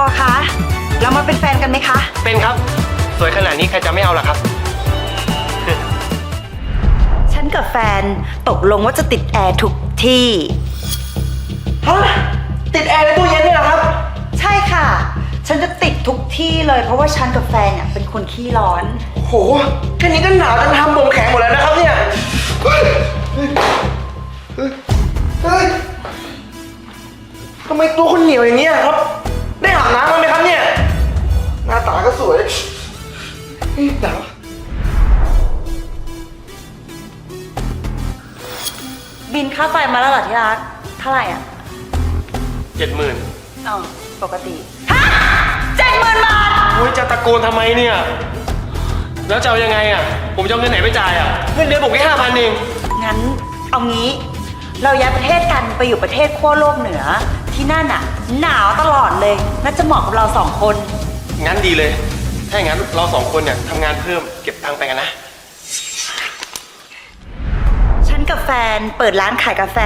อคะเรามาเป็นแฟนกันไหมคะ เป็นครับ สวยขนาดนี้ใครจะไม่เอาล่ะครับ ฉันกับแฟนตกลงว่าจะติดแอร์ทุกที่ ฮะ ติดแอร์ในตู้เย็นนี่เหรอครับ ใช่ค่ะ ฉันจะติดทุกที่เลย เพราะว่าฉันกับแฟนเนี่ยเป็นคนขี้ร้อนโหแค่นี้ก็หนาวจนทำผมแข็งหมดแล้วนะครับเนี่ย เฮ้ย เฮ้ยเฮ้ยทำไมตัวคุณเหนียวอย่างเงี้ยครับ ได้อาบน้ำมั้างไหมครับเนี่ย หน้าตาก็สวยเฮ้ยหนาวบินค่าไฟมาแล้วเหรอที่รักเท่าไหร่อะเจ็ดหมื่นอ๋อปกติฮะเจ็ดหมื่นบาท โอ้ยจะตะโกนทำไมเนี่ย แล้วจะเอายังไงอะ ผมจะเอาเงินไหนไปจ่ายอะ เงินเดือนผมแค่ห้าพันเองงั้นเอางี้ เราย้ายประเทศกันไปอยู่ประเทศขั้วโลกเหนือ ที่นั่นอะ หนาวตลอดเลย น่าจะเหมาะกับเราสองคน งั้นดีเลย ถ้าอย่างนั้นเราสองคนเนี่ยทำงานเพิ่มเก็บตังค์ไปกันนะ ฉันกับแฟนเปิดร้านขายกาแฟ